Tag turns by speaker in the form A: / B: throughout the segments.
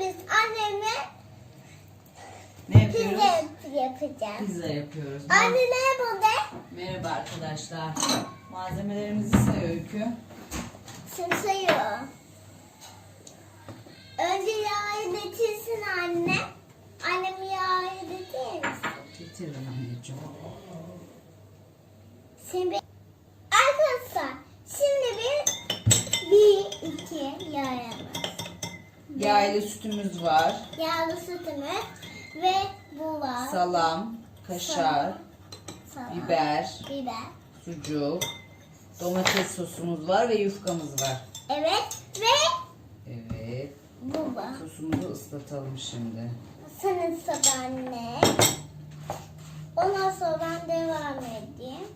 A: biz annemle
B: Ne
A: pizza yapacağız.
B: Pizza yapıyoruz.
A: Anne ne bu de?
B: Merhaba arkadaşlar. Malzemelerimizi say Öykü.
A: Şimdi sayıyor. Önce yağı getirsin anne. Annem yağı getirir misin?
B: Getiririm anneciğim.
A: Şimdi arkadaşlar şimdi bir bir iki yağımız.
B: Yağlı sütümüz var.
A: Yağlı sütümüz ve bu var.
B: Salam, kaşar,
A: Salam,
B: biber,
A: Biber.
B: sucuk, domates sosumuz var ve yufkamız var.
A: Evet ve
B: Evet.
A: bu var.
B: Sosumuzu ıslatalım şimdi.
A: Senin sıra anne. Ondan sonra ben devam edeyim.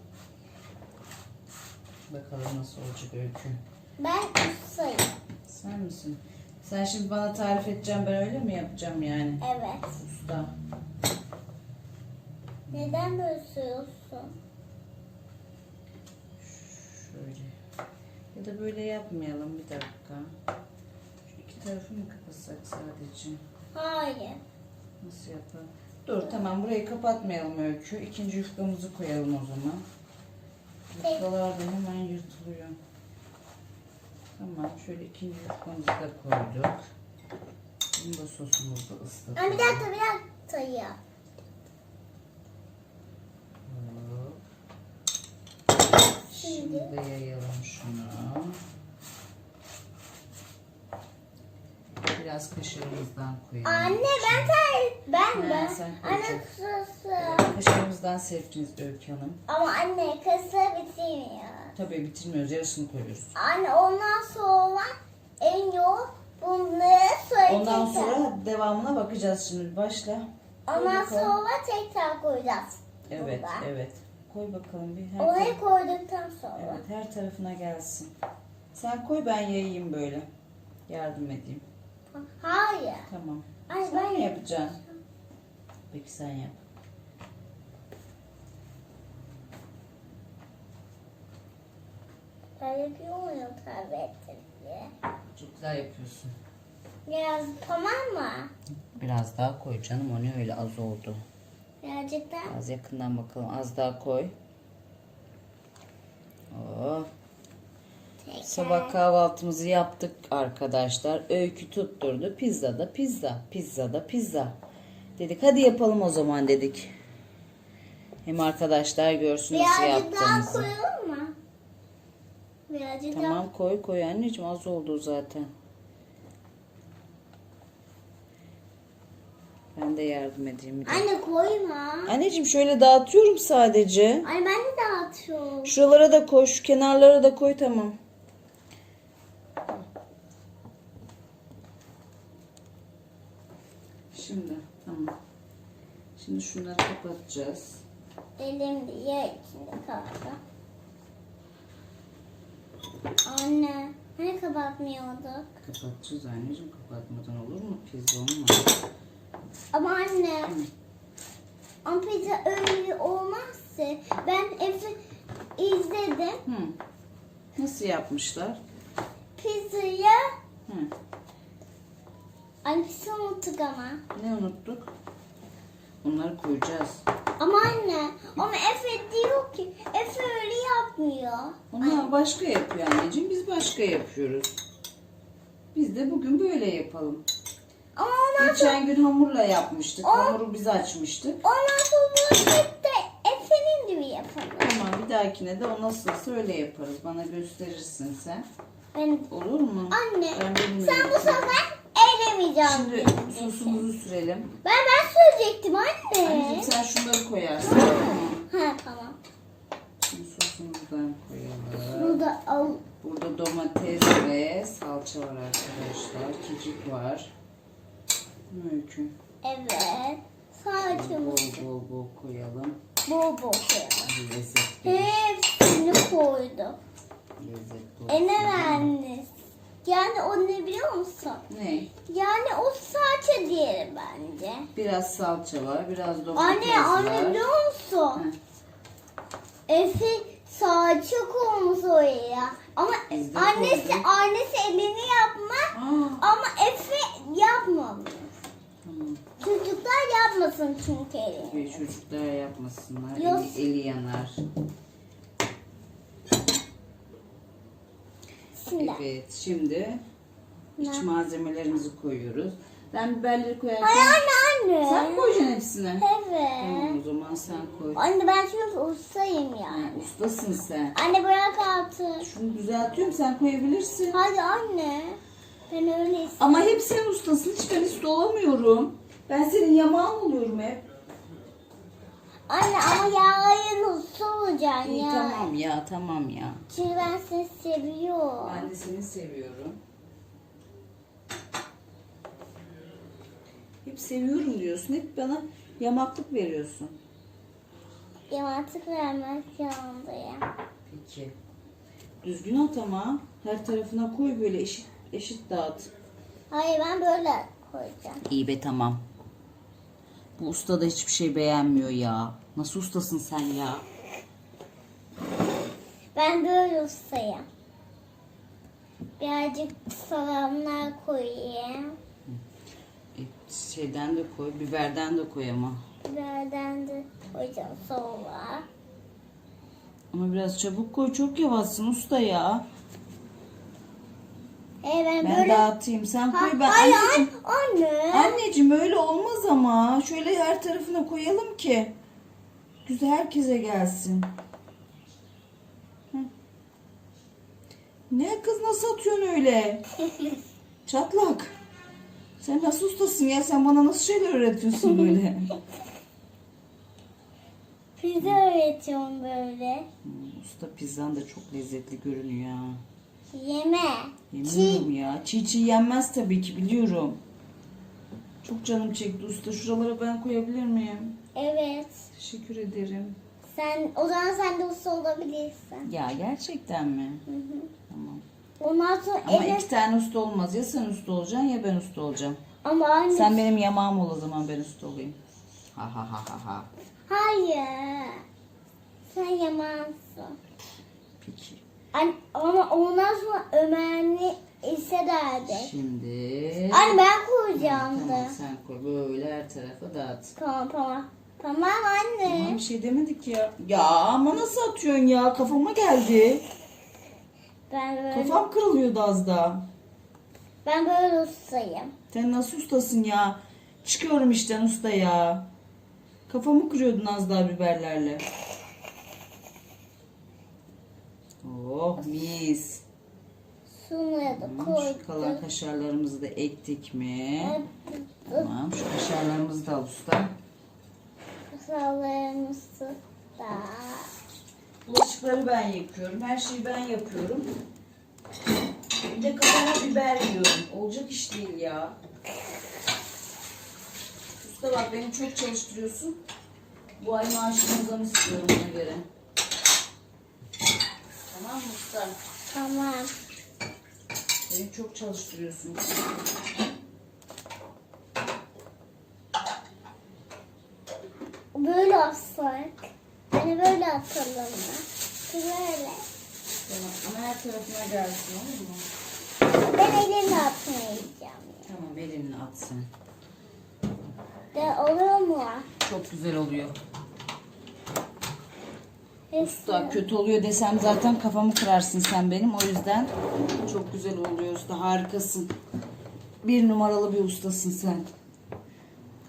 B: Bakalım nasıl olacak Öykü.
A: Ben ustayım.
B: Sen misin? Sen şimdi bana tarif edeceksin ben öyle mi yapacağım yani?
A: Evet.
B: Usta.
A: Neden böyle söylüyorsun?
B: Şöyle. Ya da böyle yapmayalım bir dakika. Şu iki tarafı mı kapatsak sadece?
A: Hayır.
B: Nasıl yapalım? Dur tamam burayı kapatmayalım Öykü. İkinci yufkamızı koyalım o zaman. Yufkalar da hemen yırtılıyor. Tamam şöyle ikinci yufkamızı da koyduk. Bunu da sosumuzu
A: Ama
B: ıslatalım.
A: bir dakika bir dakika ya.
B: Şimdi de yayalım şunu. Biraz kaşarımızdan koyalım.
A: Anne ben ter, ben ben.
B: sen
A: Anne kısası.
B: Kaşarımızdan serpiniz Öykü Hanım.
A: Ama anne kısa bitmiyor.
B: Tabii bitirmiyoruz. Yarısını koyuyoruz.
A: Anne ondan sonra en yok bunları söyleyeceğim.
B: Ondan sonra devamına bakacağız şimdi. Başla. Koy
A: Ondan
B: bakalım.
A: sonra tekrar koyacağız.
B: Evet,
A: Burada.
B: evet. Koy bakalım bir. Her,
A: Oraya
B: taraf-
A: koyduktan sonra.
B: evet, her tarafına gelsin. Sen koy ben yayayım böyle. Yardım edeyim.
A: Hayır.
B: Tamam.
A: Ay,
B: sen
A: ben
B: mi yapacaksın? Peki sen yap.
A: Ben yapıyor muyum tabletle?
B: Çok güzel yapıyorsun.
A: Biraz tamam mı?
B: Biraz daha koy canım. O ne öyle az oldu.
A: Birazcık da.
B: Az yakından bakalım. Az daha koy. Oh.
A: Tekrar.
B: Sabah kahvaltımızı yaptık arkadaşlar. Öykü tutturdu. Pizza da pizza. Pizza da pizza. Dedik hadi yapalım o zaman dedik. Hem arkadaşlar görsün nasıl
A: Birazcık daha
B: yaptığımızı.
A: koyalım mı? Birazcık daha.
B: Tamam koy koy anneciğim az oldu zaten. Ben de yardım edeyim. bir.
A: Anne koyma.
B: Anneciğim şöyle dağıtıyorum sadece.
A: Anne ben de dağıtıyorum.
B: Şuralara da koy, şu kenarlara da koy tamam. Şimdi tamam. Şimdi şunları kapatacağız.
A: Elim diye içinde kaldı. Anne, hani kapatmıyorduk?
B: Kapatacağız anneciğim kapatmadan olur mu? Pizza olmaz.
A: Ama anne, ama pizza öyle olmazsa ben Efe izledim.
B: Hı. Nasıl yapmışlar?
A: Pizzaya,
B: Hı.
A: anne pizza unuttuk ama.
B: Ne unuttuk? Bunları koyacağız.
A: Ama anne, ama Efe diyor ki Efe öyle yapmıyor.
B: Onlar başka yapıyor anneciğim. Biz başka yapıyoruz. Biz de bugün böyle yapalım.
A: Ama ondan sonra,
B: Geçen gün hamurla yapmıştık. Hamuru biz açmıştık.
A: ondan sonra hep de Efe'nin gibi yapalım.
B: Tamam bir dahakine de o nasılsa öyle yaparız. Bana gösterirsin sen.
A: Ben,
B: Olur mu?
A: anne,
B: Ben bilmiyorum.
A: sen bu sefer elemeyeceğim.
B: Şimdi sosumuzu sürelim.
A: Ben ben söyleyecektim anne.
B: Anneciğim sen şunları koyarsın.
A: Ha tamam.
B: Şimdi sosumuzdan koyalım.
A: Burada al.
B: Burada domates ve salça var arkadaşlar. Kekik var. Mümkün.
A: Evet. Saçımı
B: Bol bol bol koyalım.
A: bol bol koyalım.
B: Bir lezzet verir.
A: Hepsini koydum.
B: Lezzet bol.
A: E ne verdiniz? Yani o ne biliyor musun?
B: Ne?
A: Yani o salça diğeri bence.
B: Biraz salça var, biraz domates
A: anne,
B: var.
A: Anne anne biliyor musun?
B: Heh.
A: Efe salça koymuş oraya. Ama
B: Biz
A: annesi annesi elini yapma. Ama Efe yapmamış. Çocuklar yapmasın
B: çünkü elini. Çocuklar yapmasınlar. Eli, eli yanar.
A: Şimdi.
B: Evet şimdi iç malzemelerimizi koyuyoruz. Ben biberleri koyarken
A: Ay anne anne.
B: sen koyacaksın hepsini. Tamam
A: Evet.
B: o zaman sen koy.
A: Anne ben çünkü ustayım
B: Ha,
A: yani.
B: ustasın sen.
A: Anne bırak altı.
B: Şunu düzeltiyorum sen koyabilirsin.
A: Hadi anne. Ben öyle istiyorum.
B: Ama hep sen ustasın. Hiç ben usta olamıyorum. Ben senin yamağın oluyorum hep.
A: Anne ama yarın olacaksın
B: İyi
A: ya.
B: tamam ya tamam ya.
A: Çünkü ben seni seviyorum.
B: Ben de seni seviyorum. Hep seviyorum diyorsun. Hep bana yamaklık veriyorsun.
A: Yamatık vermek zorundayım.
B: Peki. Düzgün at ama. Her tarafına koy böyle eşit eşit dağıt.
A: Hayır ben böyle koyacağım.
B: İyi be tamam. Bu usta da hiçbir şey beğenmiyor ya. Nasıl ustasın sen ya?
A: Ben böyle ustayım. Birazcık salamlar koyayım.
B: E, şeyden de koy, biberden de koy ama.
A: Biberden de koyacağım sonra.
B: Ama biraz çabuk koy. Çok yavaşsın usta ya.
A: Hey ben,
B: Ben
A: böyle...
B: dağıtayım. Sen koy. Ben
A: hayır
B: anneciğim,
A: anne.
B: anneciğim öyle olmaz ama. Şöyle her tarafına koyalım ki. Güzel herkese gelsin. Ne kız nasıl atıyorsun öyle? Çatlak. Sen nasıl ustasın ya? Sen bana nasıl şeyler öğretiyorsun böyle?
A: Pizza öğretiyorum böyle.
B: Hmm, Usta pizzan da çok lezzetli görünüyor ha.
A: Yeme.
B: Yemiyorum ya. Çiğ çiğ yenmez tabii ki biliyorum. Çok canım çekti usta. Şuralara ben koyabilir miyim?
A: Evet.
B: Teşekkür ederim.
A: Sen o zaman sen de usta olabilirsin.
B: Ya gerçekten mi?
A: Hı hı.
B: Tamam.
A: Ondan sonra
B: Ama
A: eve...
B: iki tane usta olmaz. Ya sen usta olacaksın ya ben usta olacağım.
A: Ama anne.
B: Sen benim yamağım ol o zaman ben usta olayım. Ha ha ha ha ha.
A: Hayır. Sen yamansın.
B: Peki.
A: An ama ondan sonra Ömer'ni hissederdi.
B: Şimdi.
A: Anne ben koyacağım
B: Tamam
A: da.
B: sen koy. Böyle her tarafa dağıt.
A: Tamam tamam. Tamam anne.
B: Tamam bir şey demedik ya. Ya ama nasıl atıyorsun ya? Kafama geldi.
A: Ben böyle
B: Kafam kırılıyordu az daha.
A: ben böyle ustayım.
B: Sen nasıl ustasın ya? Çıkıyorum işten usta ya. Kafamı kırıyordun az daha biberlerle. Oh mis.
A: Da
B: Tamam, şu kalan
A: koydum.
B: kaşarlarımızı da ektik mi? Tamam şu kaşarlarımızı da al usta.
A: Sağlarımızı da.
B: Bulaşıkları ben yapıyorum. Her şeyi ben yapıyorum. Bir de kafama biber yiyorum. Olacak iş değil ya. Usta bak beni çok çalıştırıyorsun. Bu ay maaşımı zam istiyorum ona göre. Tamam mı usta?
A: Tamam.
B: Beni çok çalıştırıyorsun.
A: Böyle atsak. Hani böyle atalım mı? Böyle.
B: Tamam. Ama her tarafına gelsin olur mu?
A: Ben elimle atmayacağım.
B: Tamam elinle at sen.
A: De olur mu?
B: Çok güzel oluyor. Usta kötü oluyor desem zaten kafamı kırarsın sen benim. O yüzden çok güzel oluyor usta. Harikasın. Bir numaralı bir ustasın sen.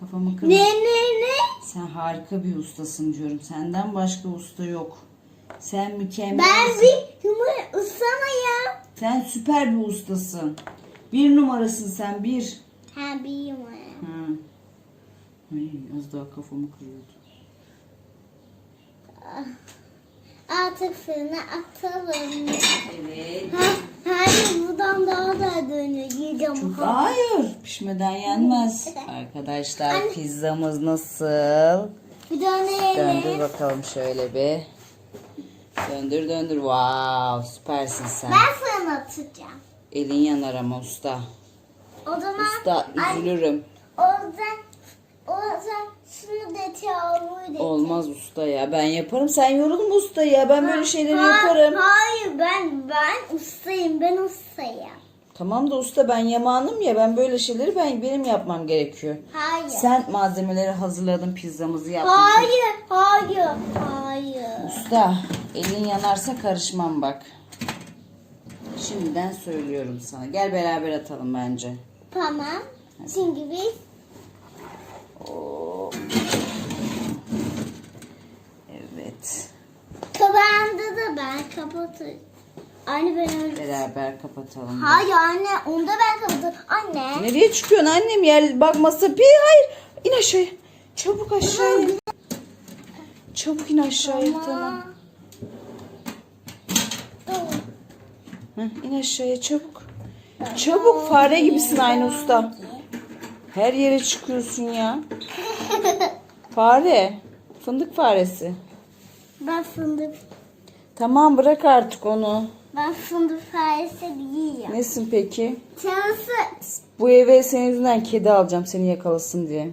B: Kafamı kır.
A: Ne ne ne?
B: Sen harika bir ustasın diyorum. Senden başka usta yok. Sen mükemmel.
A: Ben bir numara ıslamayım.
B: Sen süper bir ustasın. Bir numarasın sen bir.
A: Ha bir numara.
B: Hı. Ay, az daha kafamı kırıyordu.
A: Artık fırına atalım.
B: Evet.
A: Ha, hayır buradan daha da dönüyor. Yiyeceğim.
B: Çok
A: Ha.
B: hayır. Pişmeden yenmez. Arkadaşlar
A: Anne.
B: pizzamız nasıl?
A: Bir dönelim.
B: Döndür bakalım şöyle bir. Döndür döndür. Wow, süpersin sen.
A: Ben fırına atacağım.
B: Elin yanar ama usta.
A: O zaman
B: Usta üzülürüm.
A: o zaman o zaman şunu da da.
B: Olmaz usta ya. Ben yaparım. Sen yorulma usta ya. Ben böyle şeyleri yaparım.
A: Hayır ben ben ustayım ben ustayım.
B: Tamam da usta ben yamağınım ya ben böyle şeyleri ben benim yapmam gerekiyor.
A: Hayır.
B: Sen malzemeleri hazırladın pizzamızı yaptın.
A: Hayır, hayır, hayır.
B: Usta elin yanarsa karışmam bak. Şimdiden söylüyorum sana. Gel beraber atalım bence.
A: Tamam. Çünkü biz
B: Oo. Evet.
A: kabağında da ben kapatırım. Anne ben öyle.
B: Beraber kapatalım.
A: Hayır anne onda ben kapatırım. Anne.
B: Nereye çıkıyorsun annem? Yer bakmasa bir hayır. İn aşağıya. Çabuk aşağıya. in. Çabuk in aşağıya tamam. Heh, in aşağıya çabuk. Çabuk fare gibisin aynı usta. Her yere çıkıyorsun ya. Fare. Fındık faresi.
A: Ben fındık.
B: Tamam bırak artık onu.
A: Ben fındık faresi yiyeceğim.
B: Nesin peki?
A: Çalısı.
B: Bu eve senin yüzünden kedi alacağım seni yakalasın diye.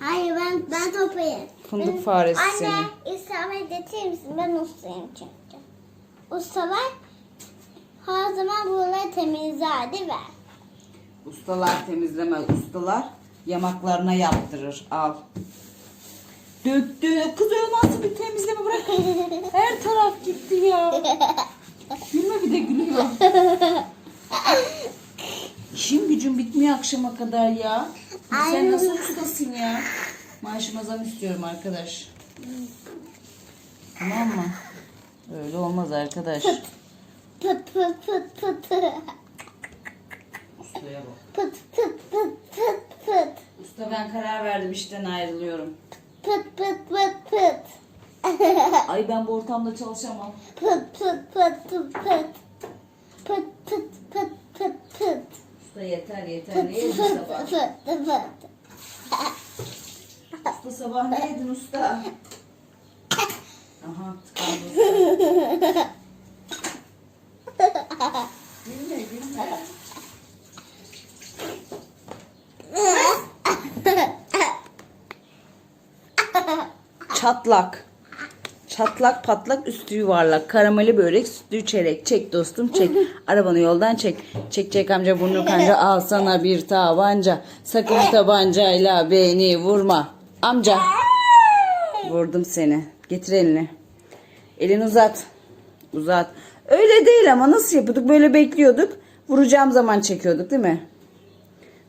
A: Hayır ben ben toplayayım.
B: Fındık
A: Benim-
B: faresi
A: Anne İslam'a getirir misin? Ben ustayım çünkü. Ustalar her zaman buraları temizlerdi ver.
B: Ustalar temizlemez. Ustalar yamaklarına yaptırır. Al. Döktü. Kız öyle nasıl bir temizleme bırak. Her taraf gitti ya. Gülme bir de gülüyor. İşim gücüm bitmiyor akşama kadar ya. Sen nasıl ustasın ya? Maaşıma zam istiyorum arkadaş. Tamam mı? Öyle olmaz arkadaş.
A: Pıt pıt pıt pıt.
B: Ustaya bak.
A: Pıt pıt pıt pıt pıt.
B: Usta ben karar verdim işten ayrılıyorum.
A: Pıt pıt pıt pıt.
B: Ay ben bu ortamda çalışamam.
A: Pıt pıt pıt pıt pıt. Pıt pıt pıt pıt pıt.
B: Usta yeter yeter.
A: Pıt
B: Ne yedin
A: pıt
B: sabah?
A: pıt pıt.
B: Usta sabah ne yedin usta? Aha tıkandı. Gülme gülme. Çatlak. Çatlak patlak üstü yuvarlak. Karameli börek sütlü çeyrek. Çek dostum çek. Arabanı yoldan çek. Çek çek amca burnu kanca. Al sana bir tabanca. Sakın tabancayla beni vurma. Amca. Vurdum seni. Getir elini. Elini uzat. Uzat. Öyle değil ama nasıl yapıyorduk? Böyle bekliyorduk. Vuracağım zaman çekiyorduk değil mi?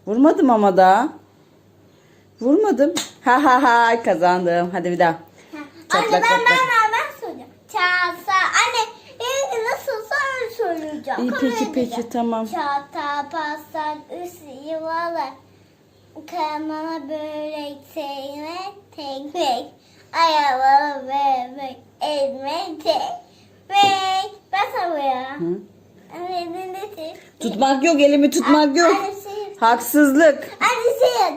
B: Vurmadım ama daha. Vurmadım. Ha ha ha kazandım. Hadi bir daha.
A: Anne
B: Çatlak
A: ben ben
B: patlak.
A: ben ben söyleyeceğim. Çalsa anne e, nasılsa öyle söyleyeceğim.
B: İyi
A: Kabul
B: peki
A: edeceğim.
B: peki tamam.
A: Çata pastan üstü yuvarlak. Kremalı börek sevme tekmek. Ayalı bebek ekmek tekmek. Ben sana ya.
B: Hı?
A: Anne ne ne
B: Tutmak yok elimi tutmak yok.
A: Anne şey.
B: Haksızlık.
A: Anne şey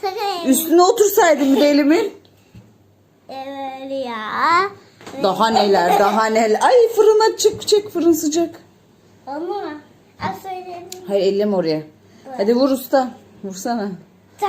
A: Sakın.
B: Üstüne otursaydım bir de elimin.
A: Evet ya.
B: Daha neler daha neler. Ay fırına çık çek fırın sıcak.
A: Ama. Az söyledim.
B: Hayır elleme oraya. Hadi vur usta. Vursana.
A: Ta.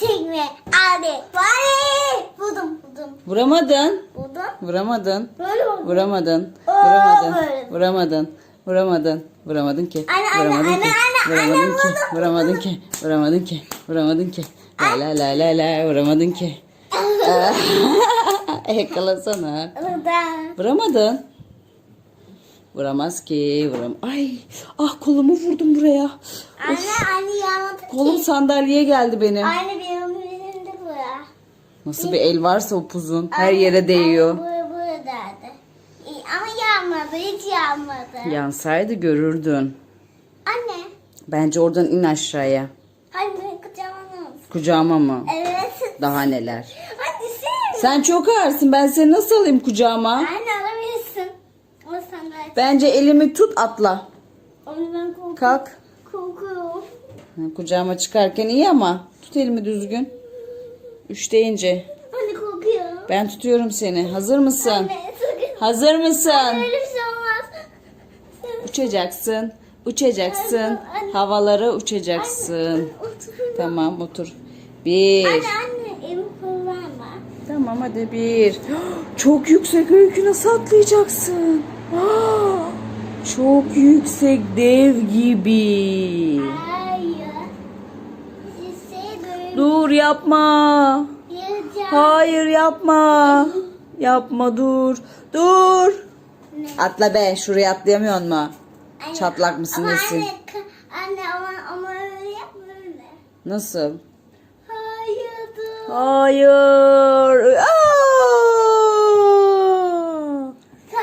A: Çekme. Hadi. Vay. Buldum buldum.
B: Vuramadın.
A: Buldum.
B: Vuramadın.
A: Böyle oldu.
B: Vuramadın. Vuramadın.
A: böyle.
B: Vuramadın. Vuramadın. Vuramadın ki.
A: Anne, anne,
B: Vuramadın
A: anne,
B: ki.
A: anne, anne,
B: Vuramadın ki.
A: vurdum,
B: Vuramadın ki. Vuramadın ki. Vuramadın ki. La la la la la vuramadın ki. Yakalasana.
A: Burada.
B: Vuramadın. Vuramaz ki. Vuram. Ay. Ah kolumu vurdum buraya.
A: Anne anne yanıldı
B: Kolum sandalyeye geldi benim.
A: Anne benim elimde bu ya.
B: Nasıl bir el varsa upuzun. Her yere değiyor.
A: Bu buradaydı. İyi, Ama yanmadı. Hiç yanmadı.
B: Yansaydı görürdün.
A: Anne.
B: Bence oradan in aşağıya.
A: Hadi beni kucağıma
B: mı?
A: Evet.
B: Daha neler.
A: Hadi sen.
B: Sen çok ağırsın. Ben seni nasıl alayım kucağıma?
A: Anne alabilirsin. Ama sen de
B: Bence elimi tut atla.
A: Onu ben korkuyorum.
B: Kalk.
A: Korkuyorum.
B: Ha, Kucağıma çıkarken iyi ama tut elimi düzgün. Üç deyince.
A: Anne korkuyorum.
B: Ben tutuyorum seni. Hazır mısın?
A: Anne sakın.
B: Hazır mısın?
A: Bir şey olmaz.
B: Uçacaksın. Uçacaksın. Havalara uçacaksın.
A: Otur.
B: Tamam otur. Bir.
A: Anne anne kullanma.
B: Tamam hadi bir. Çok yüksek öykü nasıl atlayacaksın? Çok yüksek dev gibi.
A: Hayır.
B: Dur yapma. Hayır yapma. Yapma dur. Dur.
A: Ne?
B: Atla be şuraya atlayamıyor mu? Çatlak mısın nesin?
A: Anne, ama, ama öyle yapma öyle.
B: Nasıl?
A: Hayır.
B: Aa!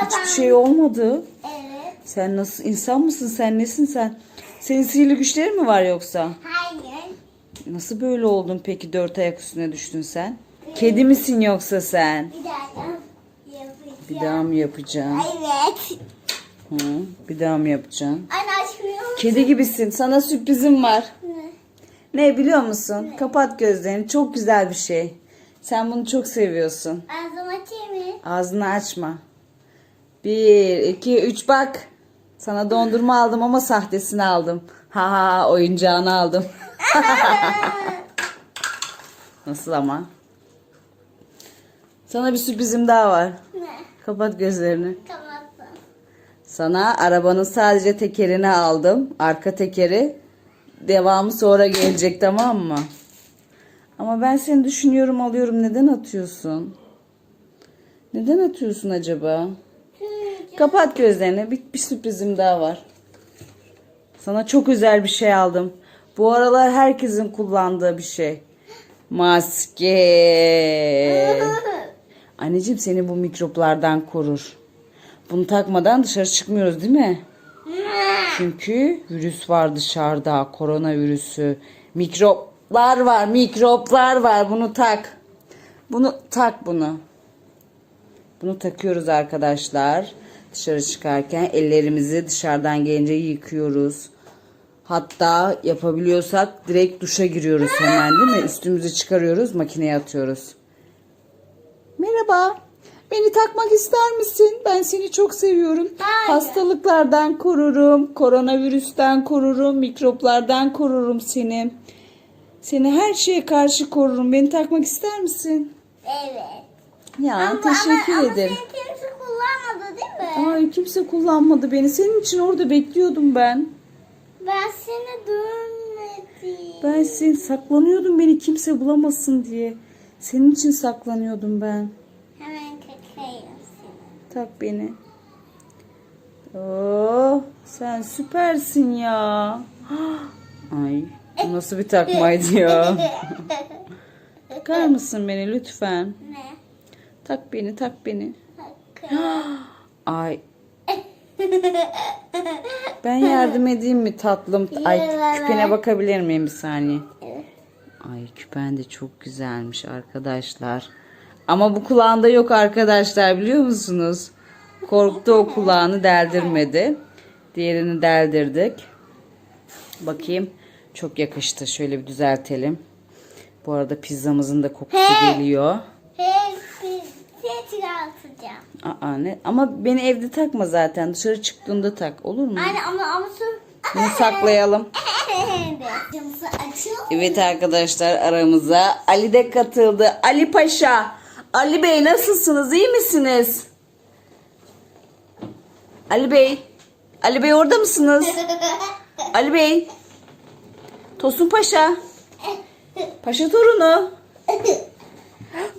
B: Hiçbir şey olmadı.
A: Evet.
B: Sen nasıl insan mısın sen nesin sen? Senin sihirli güçlerin mi var yoksa?
A: Hayır.
B: Nasıl böyle oldun peki dört ayak üstüne düştün sen? Kedi misin yoksa sen?
A: Bir daha yapacağım.
B: Bir daha mı yapacaksın?
A: Evet.
B: Hı, bir daha mı yapacaksın?
A: Anne musun?
B: Kedi gibisin. Sana sürprizim var.
A: Ne?
B: Biliyor musun? Kapat gözlerini. Çok güzel bir şey. Sen bunu çok seviyorsun.
A: Ağzımı açayım mı?
B: Ağzını açma. Bir, iki, üç bak. Sana dondurma aldım ama sahtesini aldım. Ha ha oyuncağını aldım. Nasıl ama? Sana bir sürprizim daha var.
A: ne?
B: Kapat gözlerini.
A: Kapattım.
B: Sana arabanın sadece tekerini aldım. Arka tekeri. Devamı sonra gelecek tamam mı? Ama ben seni düşünüyorum alıyorum. Neden atıyorsun? Neden atıyorsun acaba? Kapat gözlerini. Bir, bir sürprizim daha var. Sana çok özel bir şey aldım. Bu aralar herkesin kullandığı bir şey. Maske. Anneciğim seni bu mikroplardan korur. Bunu takmadan dışarı çıkmıyoruz değil mi? Çünkü virüs var dışarıda. Korona virüsü. Mikroplar var. Mikroplar var. Bunu tak. Bunu tak bunu. Bunu takıyoruz arkadaşlar. Dışarı çıkarken ellerimizi dışarıdan gelince yıkıyoruz. Hatta yapabiliyorsak direkt duşa giriyoruz hemen değil mi? Üstümüzü çıkarıyoruz makineye atıyoruz. Merhaba. Beni takmak ister misin? Ben seni çok seviyorum.
A: Hayır.
B: Hastalıklardan korurum, koronavirüsten korurum, mikroplardan korurum seni. Seni her şeye karşı korurum. Beni takmak ister misin?
A: Evet.
B: Ya
A: Ama,
B: teşekkür
A: ama,
B: ederim.
A: Ama seni kimse kullanmadı değil mi?
B: Ay kimse kullanmadı beni. Senin için orada bekliyordum ben.
A: Ben seni görmedim.
B: Ben seni saklanıyordum beni kimse bulamasın diye. Senin için saklanıyordum ben. Tak beni. Oh, sen süpersin ya. Ay, bu nasıl bir takmaydı ya. Takar mısın beni lütfen?
A: ne?
B: Tak beni, tak beni. Ay. Ben yardım edeyim mi tatlım? Ay küpene bakabilir miyim bir saniye? Ay küpen de çok güzelmiş arkadaşlar. Ama bu kulağında yok arkadaşlar biliyor musunuz? Korktu o kulağını deldirmedi. Diğerini deldirdik. Bakayım. Çok yakıştı. Şöyle bir düzeltelim. Bu arada pizzamızın da kokusu
A: Hey.
B: geliyor.
A: Seni çıkartacağım.
B: Aa ne? Ama beni evde takma zaten. Dışarı çıktığında tak. Olur mu?
A: Anne ama ama su.
B: Bunu saklayalım. Evet arkadaşlar aramıza Ali de katıldı. Ali Paşa. Ali Bey nasılsınız? İyi misiniz? Ali Bey. Ali Bey orada mısınız? Ali Bey. Tosun Paşa. Paşa torunu.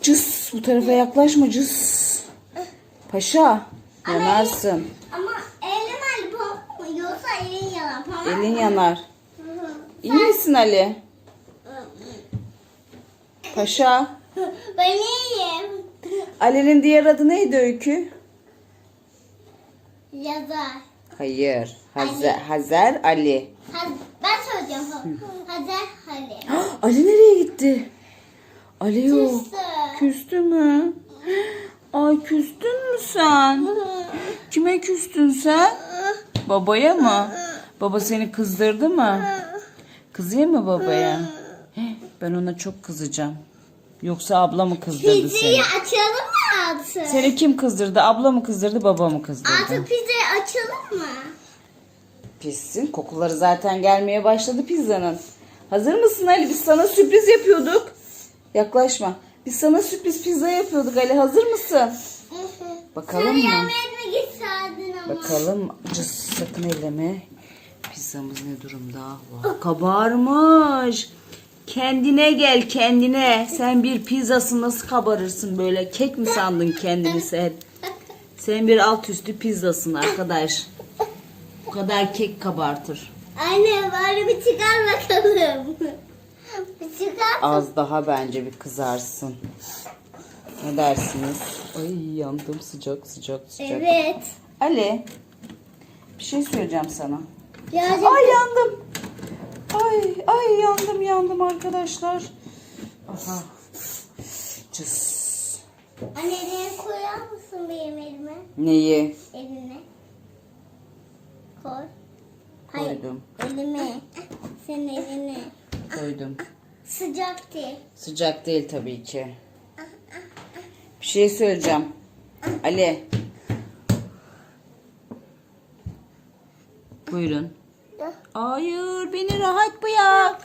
B: Cız bu tarafa yaklaşma cız. Paşa yanarsın.
A: ama elim Ali mu? Yoksa elin pamuk.
B: Elin yanar. İyi misin Ali? Paşa.
A: Ben iyiyim.
B: Ali'nin diğer adı neydi Öykü?
A: Yazar.
B: Hayır. Hazer, Hazer Ali.
A: Haz ben söyleyeceğim. Hazar Ali.
B: Ali nereye gitti? Ali yok.
A: Küstü.
B: Küstü mü? Ay küstün mü sen? Kime küstün sen? Babaya mı? Baba seni kızdırdı mı? Kızayım mı babaya? Ben ona çok kızacağım. Yoksa abla mı kızdırdı seni?
A: Pizzayı açalım mı artık?
B: Seni kim kızdırdı? Abla mı kızdırdı, baba mı kızdırdı?
A: Artık pizzayı açalım mı?
B: Pissin. Kokuları zaten gelmeye başladı pizzanın. Hazır mısın Ali? Biz sana sürpriz yapıyorduk. Yaklaşma. Biz sana sürpriz pizza yapıyorduk Ali. Hazır mısın? Bakalım
A: Sen
B: mı?
A: ama.
B: Bakalım. Cıs. sakın elleme. Pizzamız ne durumda? Vay, kabarmış. Kendine gel kendine. Sen bir pizzası nasıl kabarırsın böyle? Kek mi sandın kendini sen? Sen bir alt üstü pizzasın arkadaş. Bu kadar kek kabartır.
A: Anne bari bir çıkar bakalım. bir çıkar.
B: Az daha bence bir kızarsın. Ne dersiniz? Ay yandım sıcak sıcak sıcak.
A: Evet.
B: Ali bir şey söyleyeceğim sana.
A: Ya
B: Ay yandım. Ay ay yandım yandım arkadaşlar. Aha. Cız.
A: Anne elini koyar mısın benim elime?
B: Neyi?
A: Eline. Koy. Hayır.
B: Koydum.
A: Elime. Senin eline.
B: Koydum.
A: Sıcak değil.
B: Sıcak değil tabii ki. Bir şey söyleyeceğim. Ali. Buyurun. Hayır beni rahat bırak.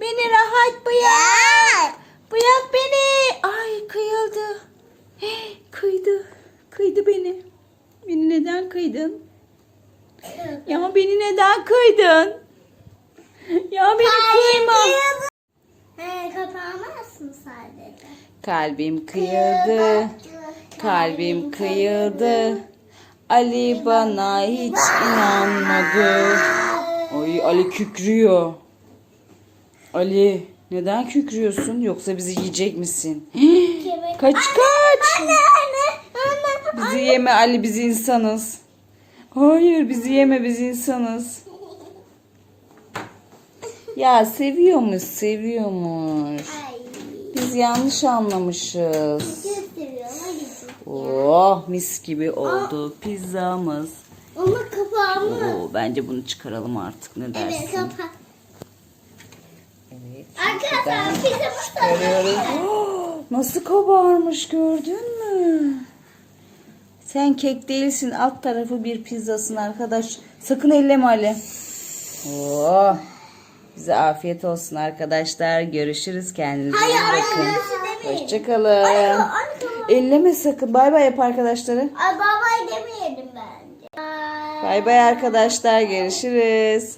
B: Beni rahat bırak. Bırak beni. Ay kıyıldı. Hey, Kıydı. Kıydı beni. Beni neden kıydın? Ya beni neden kıydın? Ya beni kıyma.
A: He kapamazsın sadece.
B: Kalbim kıyıldı. Kalbim kıyıldı. Ali bana hiç inanmadı. Ay Ali kükrüyor. Ali neden kükrüyorsun? Yoksa bizi yiyecek misin? Kaç kaç.
A: Anne anne anne.
B: Bizi yeme Ali biz insanız. Hayır bizi yeme biz insanız. Ya seviyormuş seviyormuş.
A: Ay.
B: Biz yanlış anlamışız. Oh mis gibi oldu pizzamız.
A: Ama kapağımı.
B: Oo, bence bunu çıkaralım artık ne dersin?
A: Evet kapak.
B: Evet.
A: Arkadaşlar pizzamız da
B: nasıl kabarmış gördün mü? Sen kek değilsin alt tarafı bir pizzasın arkadaş. Sakın elleme Ali. Oh. Bize afiyet olsun arkadaşlar. Görüşürüz kendinize iyi
A: Hayır
B: bakın. Hoşçakalın. Elleme sakın. Bay bay yap arkadaşları.
A: Ay. Ay.
B: Bay bay arkadaşlar. Görüşürüz.